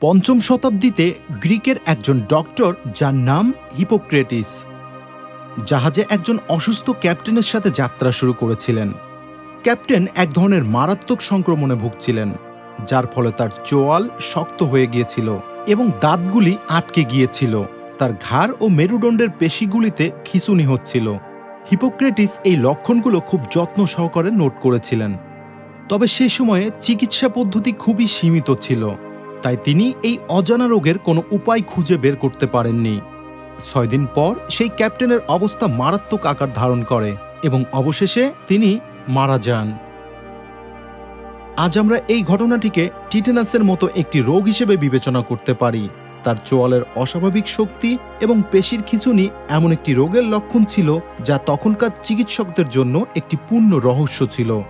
পঞ্চম শতাব্দীতে গ্রিকের একজন ডক্টর যার নাম হিপোক্রেটিস, জাহাজে একজন অসুস্থ ক্যাপ্টেনের সাথে যাত্রা শুরু করেছিলেন। ক্যাপ্টেন এক ধরনের মারাত্মক সংক্রমণে ভুগছিলেন, যার ফলে তার চোয়াল শক্ত হয়ে গিয়েছিল এবং দাঁতগুলি আটকে গিয়েছিল। তার ঘাড় ও মেরুদণ্ডের পেশিগুলিতে খিঁচুনি হচ্ছিল। হিপোক্রেটিস এই লক্ষণগুলো খুব যত্ন সহকারে নোট করেছিলেন। তবে সে সময়ে চিকিৎসা পদ্ধতি খুবই সীমিত ছিল। তাই তিনি এই অজানা রোগের কোনো উপায় খুঁজে বের করতে পারেননি। ছয় দিন পর সেই ক্যাপ্টেনের অবস্থা মারাত্মক আকার ধারণ করে এবং অবশেষে তিনি মারা যান। আজ আমরা এই ঘটনাটিকে টিটেনাসের মতো একটি রোগ হিসেবে বিবেচনা করতে পারি। তার চোয়ালের অস্বাভাবিক শক্তি এবং পেশির খিঁচুনি এমন একটি রোগের লক্ষণ ছিল যা তখনকার চিকিৎসকদের জন্য একটি পূর্ণ রহস্য ছিল।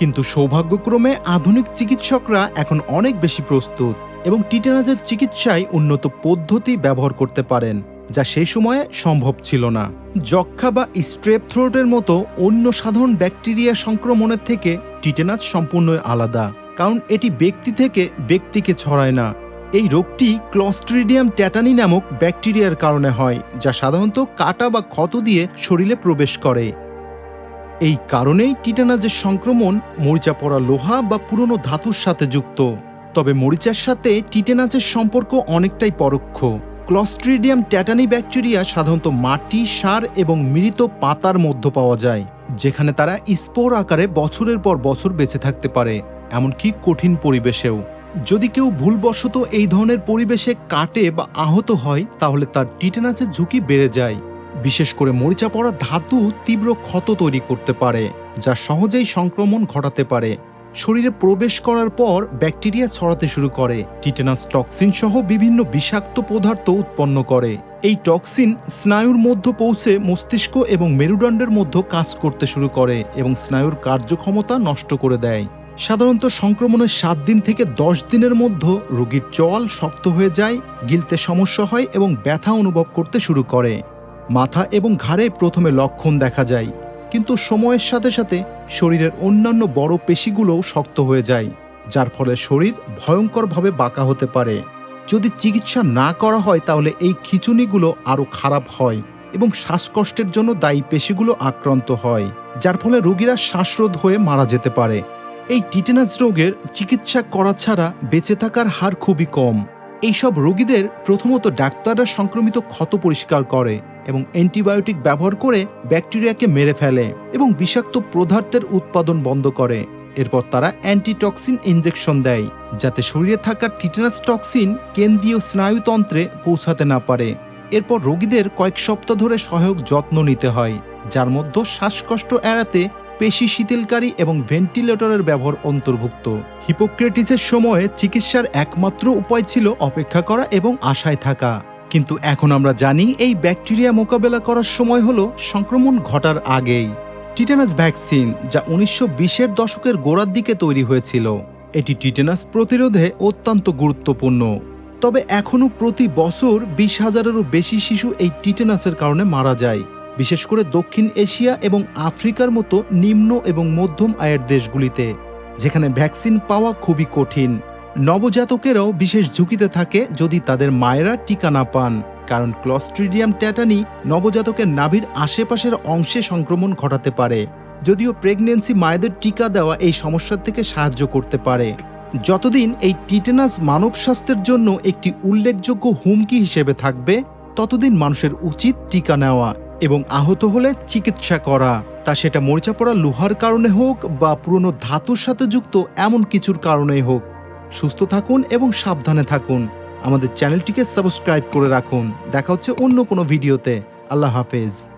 কিন্তু সৌভাগ্যক্রমে আধুনিক চিকিৎসকরা এখন অনেক বেশি প্রস্তুত এবং টিটেনাসের চিকিৎসায় উন্নত পদ্ধতি ব্যবহার করতে পারেন, যা সেই সময়ে সম্ভব ছিল না। যক্ষা বা স্ট্রেপ থ্রোটের মতো অন্য সাধারণ ব্যাকটেরিয়া সংক্রমণের থেকে টিটেনাস সম্পূর্ণ আলাদা, কারণ এটি ব্যক্তি থেকে ব্যক্তিকে ছড়ায় না। এই রোগটি ক্লস্ট্রিডিয়াম ট্যাটানি নামক ব্যাকটেরিয়ার কারণে হয়, যা সাধারণত কাটা বা ক্ষত দিয়ে শরীরে প্রবেশ করে। এই কারণেই টিটানাজের সংক্রমণ মরিচা পড়া লোহা বা পুরনো ধাতুর সাথে যুক্ত। তবে মরিচার সাথে টিটেনাজের সম্পর্ক অনেকটাই পরোক্ষ। ক্লস্ট্রিডিয়াম ট্যাটানি ব্যাকটেরিয়া সাধারণত মাটি, সার এবং মৃত পাতার মধ্যে পাওয়া যায়, যেখানে তারা স্পোর আকারে বছরের পর বছর বেঁচে থাকতে পারে, এমনকি কঠিন পরিবেশেও। যদি কেউ ভুলবশত এই ধরনের পরিবেশে কাটে বা আহত হয়, তাহলে তার টিটেনাসের ঝুঁকি বেড়ে যায়। বিশেষ করে মরিচা পড়া ধাতু তীব্র ক্ষত তৈরি করতে পারে, যা সহজেই সংক্রমণ ঘটাতে পারে। শরীরে প্রবেশ করার পর ব্যাকটেরিয়া ছড়াতে শুরু করে। টিটেনাস টক্সিন সহ বিভিন্ন বিষাক্ত পদার্থ উৎপন্ন করে। এই টক্সিন স্নায়ুর মধ্যে পৌঁছে মস্তিষ্ক এবং মেরুদণ্ডের মধ্যে কাজ করতে শুরু করে এবং স্নায়ুর কার্যক্ষমতা নষ্ট করে দেয়। সাধারণত সংক্রমণের সাত দিন থেকে দশ দিনের মধ্যে রোগীর চোয়াল শক্ত হয়ে যায়, গিলতে সমস্যা হয় এবং ব্যথা অনুভব করতে শুরু করে। মাথা এবং ঘাড়ে প্রথমে লক্ষণ দেখা যায়, কিন্তু সময়ের সাথে সাথে শরীরের অন্যান্য বড় পেশিগুলোও শক্ত হয়ে যায়, যার ফলে শরীর ভয়ঙ্করভাবে বাঁকা হতে পারে। যদি চিকিৎসা না করা হয়, তাহলে এই খিচুনিগুলো আরও খারাপ হয় এবং শ্বাসকষ্টের জন্য দায়ী পেশিগুলো আক্রান্ত হয়, যার ফলে রোগীরা শ্বাসরোধ হয়ে মারা যেতে পারে। এই টিটেনাস রোগের চিকিৎসা করা ছাড়া বেঁচে থাকার হার খুবই কম। এইসব রোগীদের প্রথমত ডাক্তাররা সংক্রমিত ক্ষত পরিষ্কার করে এবং অ্যান্টিবায়োটিক ব্যবহার করে ব্যাকটেরিয়াকে মেরে ফেলে এবং বিষাক্ত পদার্থের উৎপাদন বন্ধ করে। এরপর তারা অ্যান্টিটক্সিন ইনজেকশন দেয়, যাতে শরীরে থাকা টিটেনাস টক্সিন কেন্দ্রীয় স্নায়ুতন্ত্রে পৌঁছাতে না পারে। এরপর রোগীদের কয়েক সপ্তাহ ধরে সহায়ক যত্ন নিতে হয়, যার মধ্যে শ্বাসকষ্ট এড়াতে পেশি শিথিলকারী এবং ভেন্টিলেটরের ব্যবহার অন্তর্ভুক্ত। হিপোক্রেটিসের সময়ে চিকিৎসার একমাত্র উপায় ছিল অপেক্ষা করা এবং আশায় থাকা। কিন্তু এখন আমরা জানি এই ব্যাকটেরিয়া মোকাবেলা করার সময় হলো সংক্রমণ ঘটার আগেই। টিটেনাস ভ্যাকসিন, যা উনিশশো বিশের দশকের গোড়ার দিকে তৈরি হয়েছিল, এটি টিটেনাস প্রতিরোধে অত্যন্ত গুরুত্বপূর্ণ। তবে এখনও প্রতি বছর বিশ হাজারেরও বেশি শিশু এই টিটেনাসের কারণে মারা যায়। বিশেষ করে দক্ষিণ এশিয়া এবং আফ্রিকার মতো নিম্ন এবং মধ্যম আয়ের দেশগুলিতে, যেখানে ভ্যাকসিন পাওয়া খুবই কঠিন। নবজাতকেরাও বিশেষ ঝুঁকিতে থাকে যদি তাদের মায়েরা টিকা না পান, কারণ ক্লস্ট্রিডিয়াম ট্যাটানি নবজাতকের নাভির আশেপাশের অংশে সংক্রমণ ঘটাতে পারে, যদিও প্রেগনেন্সি মায়েদের টিকা দেওয়া এই সমস্যার থেকে সাহায্য করতে পারে। যতদিন এই টিটেনাস মানব স্বাস্থ্যের জন্য একটি উল্লেখযোগ্য হুমকি হিসেবে থাকবে, ততদিন মানুষের উচিত টিকা নেওয়া এবং আহত হলে চিকিৎসা করা। তা সেটা মরিচা পড়া লোহার কারণে হোক বা পুরনো ধাতুর সাথে যুক্ত এমন কিছুর কারণেই হোক সুস্থ থাকুন এবং সাবধানে থাকুন। আমাদের চ্যানেলটিকে সাবস্ক্রাইব করে রাখুন। দেখা হচ্ছে অন্য কোনো ভিডিওতে। আল্লাহ হাফেজ।